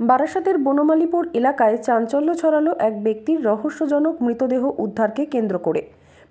বারাসাতের বনমালীপুর এলাকায় চাঞ্চল্য ছড়ালো এক ব্যক্তির রহস্যজনক মৃতদেহ উদ্ধারকে কেন্দ্র করে।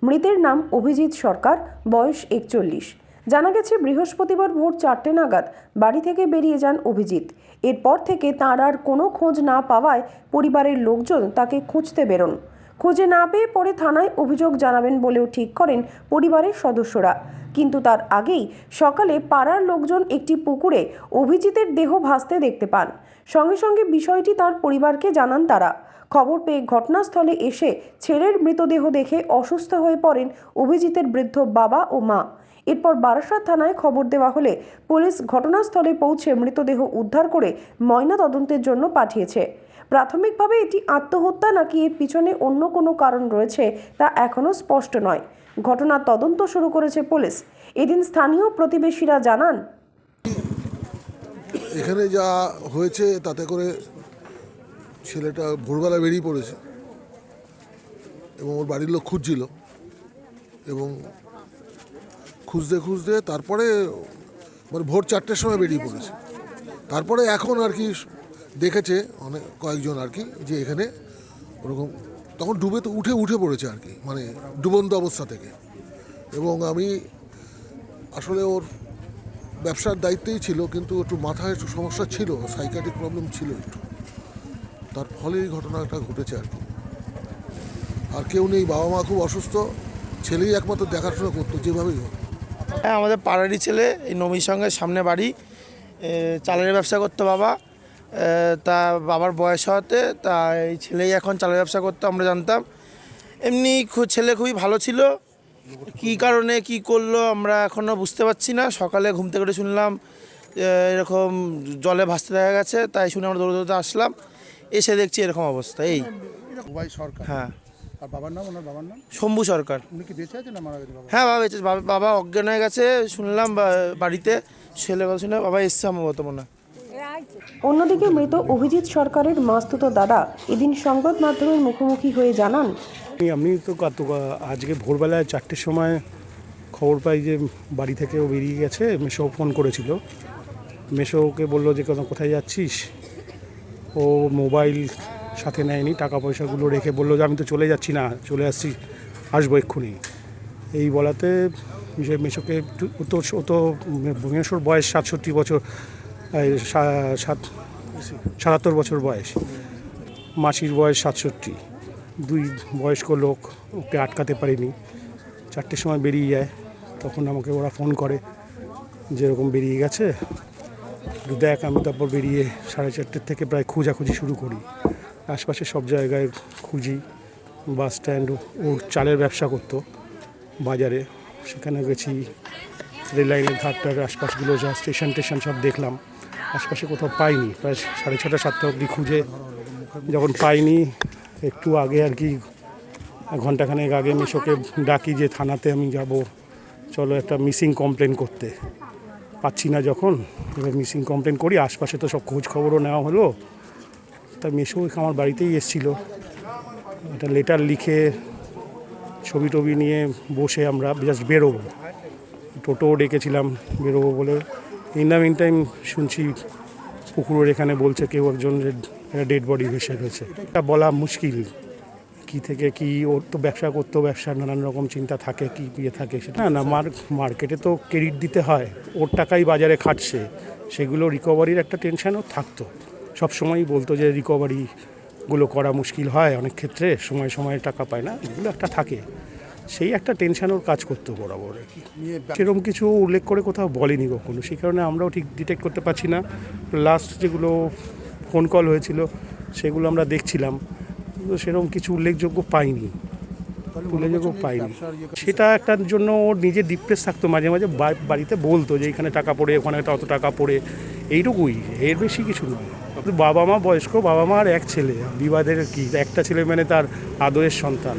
মৃতের নাম অভিজিৎ সরকার, বয়স একচল্লিশ। জানা গেছে, বৃহস্পতিবার ভোর চারটে নাগাদ বাড়ি থেকে বেরিয়ে যান অভিজিৎ। এরপর থেকে তাঁর আর কোনো খোঁজ না পাওয়ায় পরিবারের লোকজন তাকে খুঁজতে বেরোন। খুঁজে না পেয়ে পরে থানায় অভিযোগ জানাবেন বলেও ঠিক করেন পরিবারের সদস্যরা। কিন্তু তার আগেই সকালে পাড়ার লোকজন একটি পুকুরে অভিজিতের দেহ ভাসতে দেখতে পান। সঙ্গে সঙ্গে বিষয়টি তার পরিবারকে জানান তারা। খবর পেয়ে ঘটনাস্থলে এসে ছেলের মৃতদেহ দেখে অসুস্থ হয়ে পড়েন অভিজিতের বৃদ্ধ বাবা ও মা। এরপর বারাসাত থানায় খবর দেওয়া হলে পুলিশ ঘটনাস্থলে পৌঁছে মৃতদেহ উদ্ধার করে ময়না তদন্তের জন্য পাঠিয়েছে। প্রাথমিকভাবে এটি আত্মহত্যা নাকি এর পিছনে অন্য কোনো কারণ রয়েছে তা এখনও স্পষ্ট নয়। ঘটনার তদন্ত শুরু করেছে পুলিশ। এদিন স্থানীয় প্রতিবেশীরা জানান, এখানে যা হয়েছে তাতে করে ছেলেটা ভোরবেলা বেরিয়ে পড়েছে এবং ওর বাড়ির লোক খুঁজছিল এবং খুঁজতে খুঁজতে তারপরে মানে ভোর চারটের সময় বেরিয়ে পড়েছে। তারপরে এখন আর কি দেখেছে অনেক কয়েকজন আর কি, যে এখানে ওরকম, তখন ডুবে তো উঠে উঠে পড়েছে আর কি মানে ডুবন্ত অবস্থা থেকে। এবং আমি আসলে ওর ব্যবসার দায়িত্বেই ছিল, কিন্তু একটু মাথায় একটু সমস্যা ছিল সাইকাটিক প্রবলেম ছিল একটু। তার ফলে এই ঘটনাটা ঘটেছে আর কি। আর কেউ নেই, বাবা মা খুব অসুস্থ, ছেলেই একমাত্র দেখাশোনা করতো যেভাবেই হোক। হ্যাঁ আমাদের পাড়ারই ছেলে, এই নমির সঙ্গে সামনে বাড়ি চালের ব্যবসা করতো বাবা। তা বাবার বয়স হওয়াতে তা এই ছেলেই এখন চালের ব্যবসা করতো আমরা জানতাম। এমনি ছেলে খুবই ভালো ছিল। কি কারণে কি করল আমরা এখনও বুঝতে পারছি না। সকালে ঘুম থেকে শুনলাম এরকম জলে ভাসতে দেখা গেছে তাই শুনে আমরা দৌড়ে দৌড়তে আসলাম। এসে দেখছি এরকম অবস্থা এই। সরকার। হ্যাঁ। আর বাবার নাম ওনার বাবার নাম? শম্ভু সরকার। উনি কি বেঁচে আছে না মারা গেছে বাবা? হ্যাঁ বাবা বেঁচে বাবা অজ্ঞান হয়ে গেছে শুনলাম বাড়িতে ছেলে কথা শুনে বাবা এসছে সম্ভবত মনে হয়। অন্যদিকে মৃত অভিজিৎ সরকারের মাস্তুত দাদা এদিন সংবাদ মাধ্যমের মুখোমুখি হয়ে জানান, আমি তো আজকে ভোরবেলায় চারটের সময় খবর পাই যে বাড়ি থেকে ও বেরিয়ে গেছে। মেশো ফোন করেছিল। মেশো ওকে বলল যে কোথা- কোথায় যাচ্ছিস? ও মোবাইল সাথে নেয়নি টাকা পয়সাগুলো রেখে বলল যে, আমি তো চলে যাচ্ছি না, চলে আসছি, আসব এক্ষুনি। এই বলাতে যে মেশোকে ও তো ও তো মেশোর বয়স সাতষট্টি বছর। সাত, সাতাত্তর বছর বয়স। মাসির বয়স সাতষট্টি। দুই বয়স্ক লোক ওকে আটকাতে পারিনি। চারটের সময় বেরিয়ে যায়। তখন আমাকে ওরা ফোন করে যে এরকম বেরিয়ে গেছে। দেখ, আমি তারপর বেরিয়ে সাড়ে চারটের থেকে প্রায় খোঁজাখুঁজি শুরু করি। আশপাশে সব জায়গায় খুঁজি। বাস স্ট্যান্ড ও চালের ব্যবসা করতো বাজারে। সেখানে গেছি। রেল লাইনের ধারটার আশপাশগুলো যা স্টেশন টেশন সব দেখলাম। আশপাশে কোথাও পাইনি। প্রায় সাড়ে ছটা, সাতটা অবধি খুঁজে যখন পাইনি, একটু আগে আর কি ঘন্টাখানেক আগে মিশোকে ডাকি যে থানাতে আমি যাব, চলো একটা মিসিং কমপ্লেন করতে। পাচ্ছি না যখন, এবার মিসিং কমপ্লেন করি, আশপাশে তো সব খোঁজ খবরও নেওয়া হলো। তা মিশো আমার বাড়িতেই এসেছিল। একটা লেটার লিখে ছবি টবি নিয়ে বসে আমরা জাস্ট বেরোবো। টোটোও ডেকেছিলাম, বেরোবো বলে ইন দ্য মিন টাইম শুনছি পুকুরের এখানে বলছে কেউ একজন ডেড বডি ভেসে রয়েছে এটা বলা মুশকিল। কি থেকে কি ওর তো ব্যবসা করতো ব্যবসার নানান রকম চিন্তা থাকে, কি ইয়ে থাকে সেটা। না না, মার মার্কেটে তো ক্রেডিট দিতে হয়, ওর টাকাই বাজারে খাটছে, সেগুলো রিকভারির একটা টেনশানও থাকতো। সব সময়ই বলতো যে রিকভারিগুলো করা মুশকিল হয় অনেক ক্ষেত্রে, সময় সময় টাকা পায় না, এগুলো একটা থাকে। সেই একটা টেনশান ওর কাজ করতো বরাবর আর কি। সেরকম কিছু উল্লেখ করে কোথাও বলেনি কখনো। সেই কারণে আমরাও ঠিক ডিটেক্ট করতে পারছি না। লাস্ট যেগুলো ফোন কল হয়েছিল সেগুলো আমরা দেখছিলাম। কিন্তু সেরকম কিছু উল্লেখযোগ্য পাইনি। উল্লেখযোগ্য পাইনি। সেটা একটার জন্য ওর নিজে ডিপ্রেস থাকতো। মাঝে মাঝে বাড়িতে বলতো যে এখানে টাকা পড়ে ওখানে অত টাকা পড়ে। এইটুকুই। এর বেশি কিছু নয় বাবা মা বয়স্ক বাবা মা আর এক ছেলে। বিবাদের কি? একটা ছেলে মানে তার আদরের সন্তান।